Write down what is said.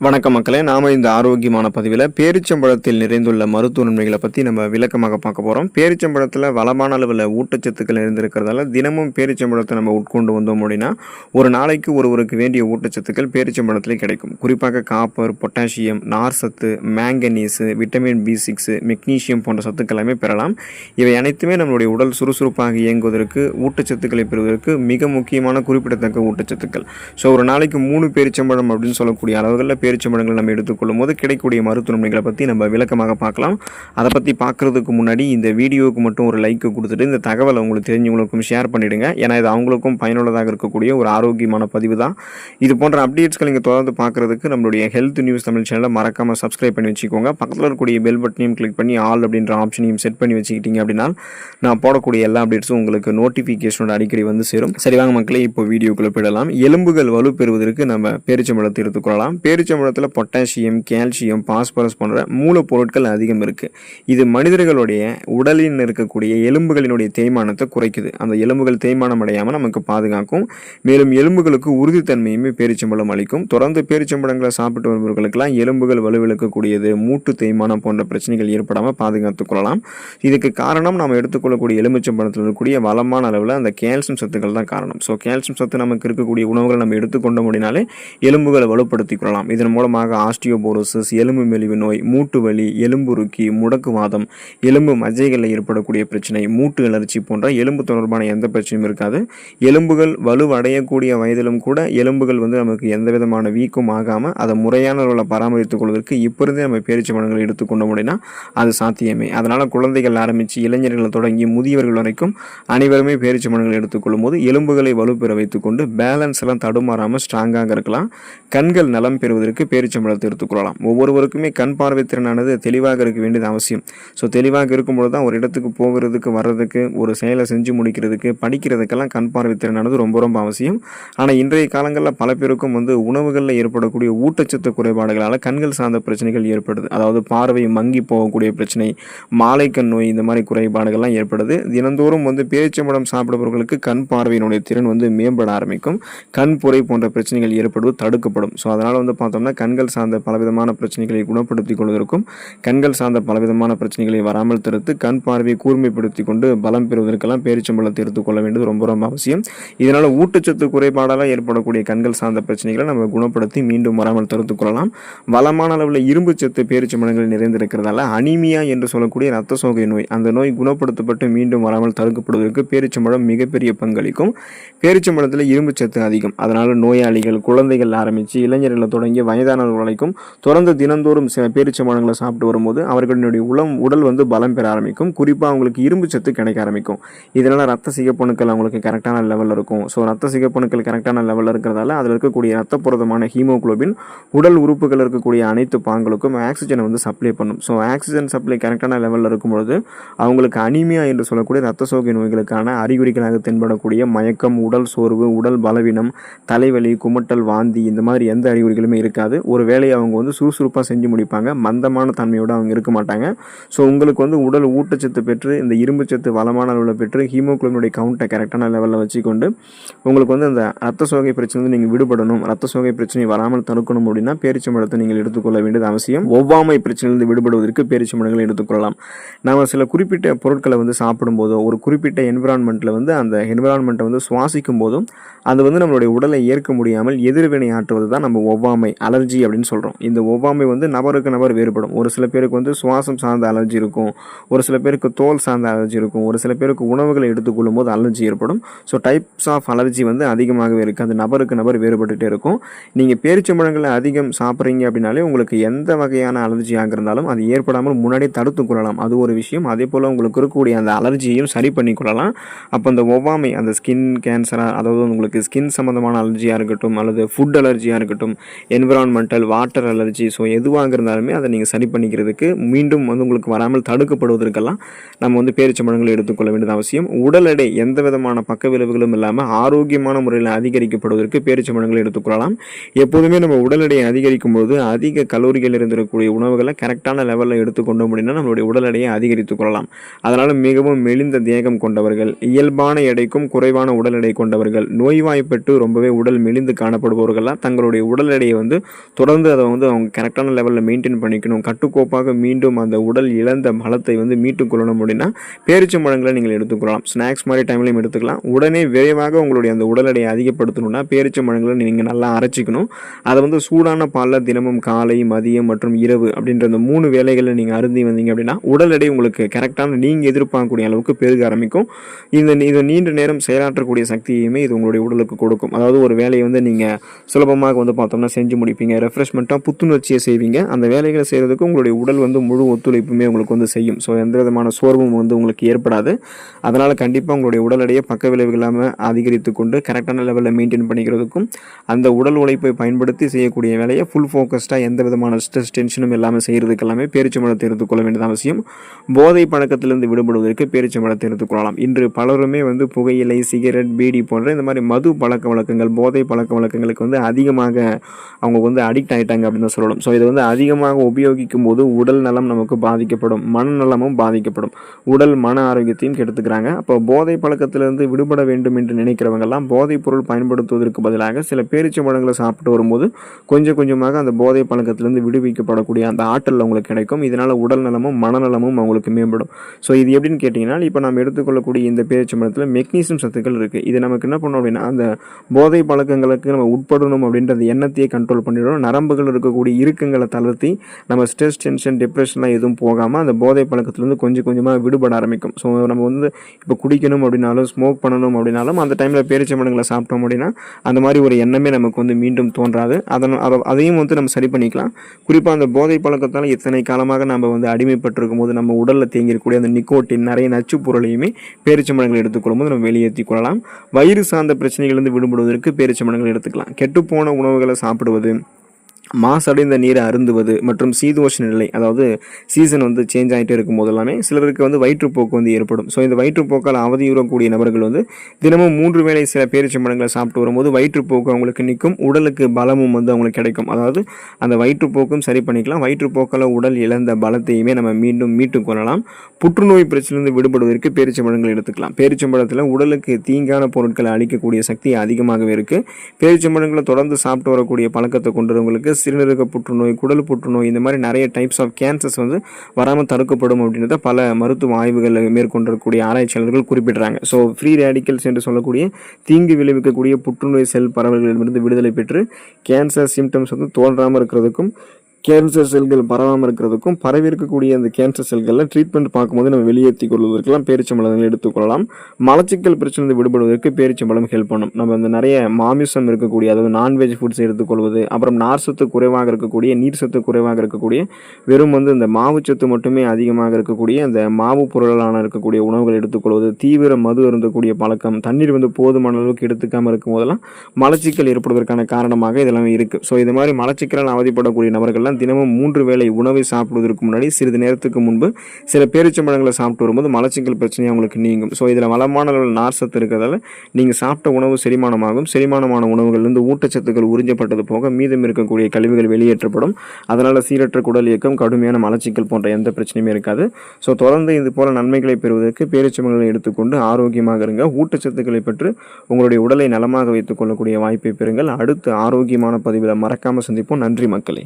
வணக்கம் மக்களே நாம இந்த ஆரோக்கியமான பதிவில் பேரிச்சம்பழத்தில் நிறைந்துள்ள மருத்துவ நன்மைகளை பற்றி நம்ம விளக்கமாக பார்க்க போகிறோம் பேரிச்சம்பழத்தில் வளமான அளவில் ஊட்டச்சத்துக்கள் நிறைந்திருக்கிறதால தினமும் பேரிச்சம்பழத்தை நம்ம உட்கொண்டு வந்தோம் அப்படின்னா ஒரு நாளைக்கு ஒருவருக்கு வேண்டிய ஊட்டச்சத்துக்கள் பேரிச்சம்பழத்தில் கிடைக்கும். குறிப்பாக காப்பர் பொட்டாசியம் நார் சத்து manganese vitamin B six magnesium போன்ற சத்துக்கள் எல்லாமே பெறலாம். இவை அனைத்துமே நம்மளுடைய உடல் சுறுசுறுப்பாக இயங்குவதற்கு ஊட்டச்சத்துக்களை பெறுவதற்கு மிக முக்கியமான குறிப்பிடத்தக்க ஊட்டச்சத்துக்கள். ஸோ ஒரு நாளைக்கு மூணு பேரிச்சம்பழம் அப்படின்னு சொல்லக்கூடிய அளவுகளில் பேரிச்சம்பழங்கள் நம்ம எடுத்துக்கொள்ளும் போது கிடைக்கக்கூடிய மருத்துவ நன்மைகளை பற்றி நம்ம விளக்கமாக பார்க்கலாம். அதை பற்றி பார்க்குறதுக்கு முன்னாடி இந்த வீடியோவுக்கு மட்டும் ஒரு லைக் கொடுத்துட்டு இந்த தகவலை உங்களுக்கு தெரிஞ்சவங்களுக்கும் ஷேர் பண்ணிவிடுங்க ஏன்னா இது அவங்களுக்கும் பயனுள்ளதாக இருக்கக்கூடிய ஒரு ஆரோக்கியமான பதிவு தான். இது போன்ற அப்டேட்ஸ்கள் நீங்கள் தொடர்ந்து பார்க்குறதுக்கு நம்மளுடைய ஹெல்த் நியூஸ் தமிழ் சேனலை மறக்காமல் சப்ஸ்கிரைப் பண்ணி வச்சுக்கோங்க. பக்கத்தில் இருக்கக்கூடிய பெல் பட்டனையும் கிளிக் பண்ணி ஆல் அப்படின்ற ஆப்ஷனையும் செட் பண்ணி வச்சுக்கிட்டீங்க அப்படின்னா நான் போடக்கூடிய எல்லா அப்டேட்ஸும் உங்களுக்கு நோட்டிஃபிகேஷனோட அடிக்கடி வந்து சேரும். சரி வாங்க மக்களே இப்போ வீடியோக்குள்ளே போயிடலாம். எலும்புகள் வலு பெறுவதற்கு நம்ம பேரிச்சம்பழத்தை எடுத்துக்கொள்ளலாம் பேரிச்சம்பழத்தில் பொட்டாசியம் கால்சியம் பாஸ்பரஸ் போன்ற மூலப்பொருட்கள் அதிகம் இருக்குது இது மனிதர்களுடைய உடலில் இருக்கக்கூடிய எலும்புகளினுடைய தேய்மானத்தை குறைக்குது. அந்த எலும்புகள் தேய்மானம் அடையாமல் நமக்கு பாதுகாக்கும். மேலும் எலும்புகளுக்கு உறுதித்தன்மையுமே பேரிச்சம்பழம் அளிக்கும். தொடர்ந்து பேரிச்சம்பழங்களை சாப்பிட்டு வருபவர்களுக்கெல்லாம் எலும்புகள் வலுவிழக்கக்கூடியது மூட்டு தேய்மானம் போன்ற பிரச்சனைகள் ஏற்படாமல் பாதுகாத்துக் கொள்ளலாம். இதுக்கு காரணம் நாம் எடுத்துக்கொள்ளக்கூடிய எலுமிச்சம்பழத்தில் இருக்கக்கூடிய வளமான அளவில் அந்த கால்சியம் சத்துக்கள் தான் காரணம். ஸோ கால்சியம் சத்து நமக்கு இருக்கக்கூடிய உணவுகளை நம்ம எடுத்துக்கொண்ட முடினாலே எலும்புகளை வலுப்படுத்திக் கொள்ளலாம். இதன் மூலமாக ஆஸ்டியோபோரோசிஸ் எலும்பு மெலிவு நோய் மூட்டு வலி எலும்புருக்கி முடக்குவாதம் எலும்பு மஜ்ஜைகளில் ஏற்படக்கூடிய பிரச்சனை மூட்டு அலர்ச்சி போன்ற எலும்பு தொடர்பான எந்த பிரச்சனையும் இருக்காது. எலும்புகள் வலுவடையக்கூடிய வயதிலும் கூட எலும்புகள் வந்து நமக்கு எந்த விதமான வீக்கும் ஆகாமல் அதை முறையான அளவில் பராமரித்துக் கொள்வதற்கு இப்போ இருந்தே நம்ம பேரிச்சை பழங்களை எடுத்துக்கொண்ட முடியும்னா அது சாத்தியமே. அதனால் குழந்தைகள் ஆரம்பித்து இளைஞர்கள் தொடங்கி முதியவர்கள் வரைக்கும் அனைவருமே பேரிச்சை பழங்களை எடுத்துக்கொள்ளும் போது எலும்புகளை வலுப்பெற வைத்துக்கொண்டு பேலன்ஸ் எல்லாம் தடுமாறாமல் ஸ்ட்ராங்காக இருக்கலாம். கண்கள் நலம் பெறுவதற்கு பேரிச்சம்பழத்தை எடுத்துக்கொள்ளலாம் ஒவ்வொருவருக்குமே கண் பார்வை திறனானது தெளிவாக இருக்க வேண்டியது அவசியம். ஸோ தெளிவாக இருக்கும்பொழுது தான் ஒரு இடத்துக்கு போகிறதுக்கு வர்றதுக்கு ஒரு செயலை செஞ்சு முடிக்கிறதுக்கு படிக்கிறதுக்கெல்லாம் கண் பார்வை திறனானது ரொம்ப ரொம்ப அவசியம். ஆனால் இன்றைய காலங்களில் பல பேருக்கும் வந்து உணவுகளில் ஏற்படக்கூடிய ஊட்டச்சத்து குறைபாடுகளால் கண்கள் சார்ந்த பிரச்சனைகள் ஏற்படுது. அதாவது பார்வை மங்கி போகக்கூடிய பிரச்சனை மாலைக்கண் நோய் இந்த மாதிரி குறைபாடுகள்லாம் ஏற்படுது. தினந்தோறும் வந்து பேரிச்சம்பழம் சாப்பிடுபவர்களுக்கு கண் பார்வையினுடைய திறன் வந்து மேம்பட ஆரம்பிக்கும். கண் புரை போன்ற பிரச்சனைகள் ஏற்படுவது தடுக்கப்படும். ஸோ அதனால் வந்து பார்த்தோம்னா கண்கள் சார்ந்த பலவிதமான பிரச்சனைகளை குணப்படுத்திக் கொள்வதற்கும் கண்கள் சார்ந்த பலவிதமான பிரச்சனைகளை வராமல் தடுத்து கண் பார்வையை கூர்மைப்படுத்தி கொண்டு பலம் பெறுவதற்கெல்லாம் பேரிச்சம்பழத்தை எடுத்துக்கொள்ள வேண்டியது ரொம்ப ரொம்ப அவசியம். இதனால் ஊட்டச்சத்து குறைபாடால் ஏற்படக்கூடிய கண்கள் சார்ந்த பிரச்சனைகளை நம்ம குணப்படுத்தி மீண்டும் வராமல் தடுத்துக் கொள்ளலாம். வளமான அளவில் இரும்பு சத்து பேரிச்சம்பழங்கள் நிறைந்திருக்கிறதால அனிமியா என்று சொல்லக்கூடிய ரத்த சோகை நோய் அந்த நோய் குணப்படுத்தப்பட்டு மீண்டும் வராமல் தடுக்கப்படுவதற்கு பேரிச்சம்பழம் மிகப்பெரிய பங்களிக்கும். பேரிச்சம்பழத்தில் இரும்பு சத்து அதிகம். அதனால் நோயாளிகள் குழந்தைகள் ஆரம்பித்து இளைஞர்களை தொடங்கி வயதானவர்கள் வரைக்கும் தொடர்ந்து தினந்தோறும் சில பேரிச்சம்பழங்களை சாப்பிட்டு வரும்போது அவர்களுடைய உளம் உடல் வந்து பலம் பெற ஆரம்பிக்கும். குறிப்பாக அவங்களுக்கு இரும்பு சத்து கிடைக்க ஆரம்பிக்கும். இதனால் ரத்த சிகப்பணுக்கள் அவங்களுக்கு கரெக்டான லெவலில் இருக்கும். ஸோ ரத்த சிகப்பணுக்கள் கரெக்டான லெவலில் இருக்கிறதால அதில் இருக்கக்கூடிய ரத்த புரதமான ஹீமோகுளோபின் உடல் உறுப்புகள் இருக்கக்கூடிய அனைத்து பாங்களுக்கும் ஆக்சிஜனை வந்து சப்ளை பண்ணும். ஸோ ஆக்சிஜன் சப்ளை கரெக்டான லெவலில் இருக்கும்பொழுது அவங்களுக்கு அனிமியா என்று சொல்லக்கூடிய ரத்த சோகை நோய்களுக்கான அறிகுறிகளாக தென்படக்கூடிய மயக்கம் உடல் சோர்வு உடல் பலவீனம் தலைவலி குமட்டல் வாந்தி இந்த மாதிரி எந்த அறிகுறிகளுமே இருக்காது. ஒரு வேலையை அவங்க வந்து சுறுசுறுப்பாக செஞ்சு முடிப்பாங்க. மந்தமான தன்மையோடு அவங்க இருக்க மாட்டாங்க. ஸோ உங்களுக்கு வந்து உடல் ஊட்டச்சத்து பெற்று இந்த இரும்பு சத்து வளமான அளவில் பெற்று ஹீமோக்ளோனுடைய கவுண்ட்டை கரெக்டான லெவலில் வச்சுக்கொண்டு உங்களுக்கு வந்து அந்த ரத்த சோகை பிரச்சனை வந்து நீங்கள் விடுபடணும். ரத்த சோகை பிரச்சனை வராமல் தடுக்கணும் அப்படின்னா பேரிச்சம்பழத்தை நீங்கள் எடுத்துக்கொள்ள வேண்டியது அவசியம். ஒவ்வாமை பிரச்சனையிலிருந்து விடுபடுவதற்கு பேரிச்சம்பழங்களை எடுத்துக்கொள்ளலாம். நாம் சில குறிப்பிட்ட பொருட்களை வந்து சாப்பிடும்போதோ ஒரு குறிப்பிட்ட என்விரான்மெண்ட்டில் வந்து அந்த என்விரான்மெண்ட்டை வந்து சுவாசிக்கும் போதும் அது வந்து நம்மளுடைய உடலை ஏற்க முடியாமல் எதிர்வினை ஆற்றுவது தான் நம்ம ஒவ்வாமை. அலர்ஜி அப்படின்னு சொல்கிறோம் இந்த ஒவ்வாமை வந்து நபருக்கு நபர் வேறுபடும். ஒரு சில பேருக்கு வந்து சுவாசம் சார்ந்த அலர்ஜி இருக்கும். ஒரு சில பேருக்கு தோல் சார்ந்த அலர்ஜி இருக்கும். ஒரு சில பேருக்கு உணவுகளை எடுத்துக்கொள்ளும் போது அலர்ஜி ஏற்படும். ஸோ டைப்ஸ் ஆஃப் அலர்ஜி வந்து அதிகமாகவே இருக்குது அது நபருக்கு நபர் வேறுபட்டுகிட்டே இருக்கும். நீங்கள் பேரிச்சம்பழங்களை அதிகம் சாப்பிட்றீங்க அப்படின்னாலே உங்களுக்கு எந்த வகையான அலர்ஜியாக இருந்தாலும் அது ஏற்படாமல் முன்னாடியே தடுத்து கொள்ளலாம். அது ஒரு விஷயம். அதே போல் உங்களுக்கு இருக்கக்கூடிய அந்த அலர்ஜியையும் சரி பண்ணி கொள்ளலாம். அப்போ அந்த ஒவ்வாமை அந்த ஸ்கின் கேன்சராக அதாவது உங்களுக்கு ஸ்கின் சம்மந்தமான அலர்ஜியாக இருக்கட்டும் அல்லது ஃபுட் அலர்ஜியாக இருக்கட்டும் என்விரான்மெண்டல் வாட்டர் அலர்ஜி ஸோ எதுவாக இருந்தாலுமே அதை நீங்கள் சரி பண்ணிக்கிறதுக்கு மீண்டும் வந்து உங்களுக்கு வராமல் தடுக்கப்படுவதற்கெல்லாம் நம்ம வந்து பேரிச்சம்பழங்களை எடுத்துக்கொள்ள வேண்டியது அவசியம். உடல் எடை எந்த விதமான பக்க விளைவுகளும் இல்லாமல் ஆரோக்கியமான முறையில் அதிகரிக்கப்படுவதற்கு பேரிச்சம்பழங்களை எடுத்துக்கொள்ளலாம். எப்போதுமே நம்ம உடல் எடையை அதிகரிக்கும் போது அதிக கலோரிகள் இருந்திருக்கக்கூடிய உணவுகளை கரெக்டான லெவலில் எடுத்துக்கொண்டோம் அப்படின்னா நம்மளுடைய உடல் எடையை அதிகரித்துக் கொள்ளலாம். அதனால் மிகவும் மெலிந்த தேகம் கொண்டவர்கள் இயல்பான எடைக்கும் குறைவான உடல் எடை கொண்டவர்கள் நோய்வாய்ப்பட்டு ரொம்பவே உடல் மெலிந்து காணப்படுபவர்கள்லாம் தங்களுடைய உடல் எடையை வந்து தொடர்ந்து அதை வந்து அவங்க கரெக்டான லெவலில் மெயின்டைன் பண்ணிக்கணும். கட்டுக்கோப்பாக மீண்டும் அந்த உடல் இழந்த பலத்தை வந்து மீட்டுக் கொள்ளணும் அப்படின்னா பேரிச்சம்பழங்களை நீங்கள் எடுத்துக்கொள்ளலாம். ஸ்நாக்ஸ் மாதிரி டைம்லையும் எடுத்துக்கலாம். உடனே விரைவாக உங்களுடைய அந்த உடல் எடையை அதிகப்படுத்தணும்னா பேரிச்சம்பழங்களை நீங்கள் நல்லா அரைச்சிக்கணும். அதை வந்து சூடான பாலில் தினமும் காலை மதியம் மற்றும் இரவு அப்படின்ற அந்த மூணு வேலைகளில் நீங்கள் அருந்தி வந்தீங்க அப்படின்னா உடல் எடை உங்களுக்கு கரெக்டான நீங்கள் எதிர்பார்க்கக்கூடிய அளவுக்கு பெருக ஆரம்பிக்கும். இந்த இது நீண்ட நேரம் செயலாற்றக்கூடிய சக்தியுமே இது உங்களுடைய உடலுக்கு கொடுக்கும். அதாவது ஒரு வேலையை வந்து நீங்கள் சுலபமாக வந்து பார்த்தோம்னா செஞ்சு முடிப்பீங்க ரெஃப்ரெஷ்மெண்ட்டாக புத்துணர்ச்சியை செய்வீங்க. அந்த வேலைகளை செய்கிறதுக்கு உங்களுடைய உடல் வந்து முழு ஒத்துழைப்புமே உங்களுக்கு வந்து செய்யும். ஸோ எந்த விதமான சோர்வும் வந்து உங்களுக்கு ஏற்படாது. அதனால் கண்டிப்பாக உங்களுடைய உடல் எடையை பக்க விளைவு இல்லாமல் அதிகரித்து கொண்டு கரெக்டான லெவலில் மெயின்டைன் பண்ணிக்கிறதுக்கும் அந்த உடல் உழைப்பை பயன்படுத்தி செய்யக்கூடிய வேலையை ஃபுல் ஃபோக்கஸ்டாக எந்த விதமான ஸ்ட்ரெஸ் டென்ஷனும் இல்லாமல் செய்கிறதுக்கு எல்லாமே பேரிச்சம்பழத்தை எடுத்துக்கொள்ள வேண்டியது அவசியம். போதை பழக்கத்திலிருந்து விடுபடுவதற்கு பேரிச்சம்பழத்தை எடுத்துக்கொள்ளலாம் இன்று பலருமே வந்து புகையிலை சிகரெட் பீடி போன்ற இந்த மாதிரி மது பழக்க வழக்கங்கள் போதை பழக்க வழக்கங்களுக்கு வந்து அதிகமாக அவங்க வந்து அடிக்ட் ஆகிட்டாங்க அப்படின்னு சொல்லணும். ஸோ இதை வந்து அதிகமாக உபயோகிக்கும் போது உடல் நலம் நமக்கு பாதிக்கப்படும் மனநலமும் பாதிக்கப்படும். உடல் மன ஆரோக்கியத்தையும் கெடுத்துக்கிறாங்க. அப்போ போதை பழக்கத்திலிருந்து விடுபட வேண்டும் என்று நினைக்கிறவங்கெல்லாம் போதைப் பொருள் பயன்படுத்துவதற்கு பதிலாக சில பேரிச்சம்பழங்களை சாப்பிட்டு வரும்போது கொஞ்சம் கொஞ்சமாக அந்த போதை பழக்கத்திலிருந்து விடுவிக்கப்படக்கூடிய அந்த ஆற்றல் அவங்களுக்கு கிடைக்கும். இதனால் உடல் நலமும் மனநலமும் அவங்களுக்கு மேம்படும். ஸோ இது எப்படின்னு கேட்டிங்கன்னா இப்போ நம்ம எடுத்துக்கொள்ளக்கூடிய இந்த பேரிச்சம்பழத்தில் மெக்னீசியம் சத்துக்கள் இருக்குது இது நமக்கு என்ன பண்ணணும் அப்படின்னா அந்த போதை பழக்கங்களுக்கு நம்ம உட்படணும் அப்படின்றது எண்ணத்தையே கண்ட்ரோல் பண்ணிடும் நரம்புகள் இருக்கக்கூடிய இறுக்கங்களை தளர்த்தி நம்ம ஸ்ட்ரெஸ் டென்ஷன் டிப்ரெஷன்லாம் எதுவும் போகாமல் அந்த போதை பழக்கத்துலேருந்து கொஞ்சம் கொஞ்சமாக விடுபட ஆரம்பிக்கும். ஸோ நம்ம வந்து இப்போ குடிக்கணும் அப்படின்னாலும் ஸ்மோக் பண்ணணும் அப்படின்னாலும் அந்த டைமில் பேரிச்சம்பழங்களை சாப்பிட்டோம் அப்படின்னா அந்த மாதிரி ஒரு எண்ணமே நமக்கு வந்து மீண்டும் தோன்றாது. அதன் அதை அதையும் வந்து நம்ம சரி பண்ணிக்கலாம். குறிப்பாக அந்த போதை பழக்கத்தால் இத்தனை காலமாக நம்ம வந்து அடிமைப்பட்டிருக்கும் போது நம்ம உடலில் தேங்கியிருக்கக்கூடிய அந்த நிக்கோட்டின் நிறைய நச்சு பொருளையுமே பேரிச்சம்பழங்கள் எடுத்துக்கொள்ளும் போது நம்ம வெளியேற்றி கொள்ளலாம் வயிறு சார்ந்த பிரச்சனைகளிலிருந்து விடுபடுவதற்கு பேரிச்சம்பழங்கள் எடுத்துக்கலாம். கெட்டுப்போன உணவுகளை சாப்பிடுவது மாசடைந்த நீரை அருந்துவது மற்றும் சீதோஷ்ண நிலை அதாவது சீசன் வந்து சேஞ்ச் ஆகிட்டே இருக்கும் போது எல்லாமே சிலருக்கு வந்து வயிற்றுப்போக்கு வந்து ஏற்படும். ஸோ இந்த வயிற்றுப்போக்கால் அவதியுறக்கூடிய நபர்கள் வந்து தினமும் மூன்று வேளை சில பேரிச்சம்பழங்களை சாப்பிட்டு வரும்போது வயிற்றுப்போக்கு அவங்களுக்கு நிற்கும் உடலுக்கு பலமும் வந்து அவங்களுக்கு கிடைக்கும். அதாவது அந்த வயிற்றுப்போக்கும் சரி பண்ணிக்கலாம். வயிற்றுப்போக்கால் உடல் இழந்த பலத்தையுமே நம்ம மீண்டும் மீட்டு கொள்ளலாம். புற்றுநோய் பிரச்சனையிலிருந்து விடுபடுவதற்கு பேரிச்சம்பழங்கள் எடுத்துக்கலாம். பேரிச்சம்பழத்தில் உடலுக்கு தீங்கான பொருட்களை அளிக்கக்கூடிய சக்தி அதிகமாகவே இருக்குது பேரிச்சம்பழங்களை தொடர்ந்து சாப்பிட்டு வரக்கூடிய பழக்கத்தை கொண்டவங்களுக்கு சிறுநீரக புற்றுநோய் குடல் புற்றுநோய் இந்த மாதிரி நிறைய டைப்ஸ் ஆஃப் கேன்சர்ஸ் வந்து வராமல் தடுக்கப்படும் அப்படின்றத பல மருத்துவ ஆய்வுகள் மேற்கொண்டிருக்கக்கூடிய ஆராய்ச்சியாளர்கள் குறிப்பிடுறாங்க. ஸோ ஃப்ரீ ரேடிக்கல்ஸ் என்று சொல்லக்கூடிய தீங்கு விளைவிக்கக்கூடிய புற்றுநோய் செல் பரவல்களிலிருந்து விடுதலை பெற்று கேன்சர் சிம்டம்ஸ் வந்து தோன்றாமல் இருக்கிறதுக்கும் கேன்சர் செல்கள் பரவாமல் இருக்கிறதுக்கும் பரவி இருக்கக்கூடிய அந்த கேன்சர் செல்களில் ட்ரீட்மெண்ட் பார்க்கும்போது நம்ம வெளியேற்றி கொள்வதற்கெல்லாம் பேரிச்சம்பழங்கள் எடுத்துக்கொள்ளலாம் மலச்சிக்கல் பிரச்சனை விடுபடுவதற்கு பேரிச்சம்பழம் ஹெல்ப் பண்ணும். நம்ம இந்த நிறைய மாமிசம் இருக்கக்கூடிய அதாவது நான்வெஜ் ஃபுட்ஸ் எடுத்துக்கொள்வது அப்புறம் நார் சத்து குறைவாக இருக்கக்கூடிய நீர் சத்து குறைவாக இருக்கக்கூடிய வெறும் வந்து இந்த மாவுச்சத்து மட்டுமே அதிகமாக இருக்கக்கூடிய அந்த மாவு பொருளான இருக்கக்கூடிய உணவுகள் எடுத்துக்கொள்வது தீவிர மது இருந்தக்கூடிய பழக்கம் தண்ணீர் வந்து போதுமான அளவுக்கு எடுத்துக்காமல் இருக்கும் போதெல்லாம் மலச்சிக்கல் ஏற்படுவதற்கான காரணமாக இதெல்லாம் இருக்குது ஸோ இது மாதிரி மலச்சிக்கலால் அவதிப்படக்கூடிய நபர்கள் நபர்கள்லாம் தினமும் மூன்று வேளை உணவை சாப்பிடுவதற்கு முன்னாடி சிறிது நேரத்துக்கு முன்பு சில பேரிச்சம்பழங்களை சாப்பிட்டு வரும்போது மலச்சிக்கல் பிரச்சனை அவங்களுக்கு நீங்கும். ஸோ இதில் வளமான அளவில் நார் சத்து இருக்கிறதால நீங்கள் சாப்பிட்ட உணவு செரிமானமாகும். செரிமானமான உணவுகள்லேருந்து ஊட்டச்சத்துக்கள் உறிஞ்சப்பட்டது போக மீதம் இருக்கக்கூடிய கழிவுகள் வெளியேற்றப்படும். அதனால் சீரற்ற குடல் இயக்கம் கடுமையான மலச்சிக்கல் போன்ற எந்த பிரச்சனையுமே இருக்காது. ஸோ தொடர்ந்து இது போல நன்மைகளை பெறுவதற்கு பேரிச்சம்பழங்களை எடுத்துக்கொண்டு ஆரோக்கியமாக இருங்க. ஊட்டச்சத்துக்களை பெற்று உங்களுடைய உடலை நலமாக வைத்துக் கொள்ளக்கூடிய வாய்ப்பை பெறுங்கள். அடுத்த ஆரோக்கியமான பதிவில் மறக்காமல் சந்திப்போம். நன்றி மக்களே.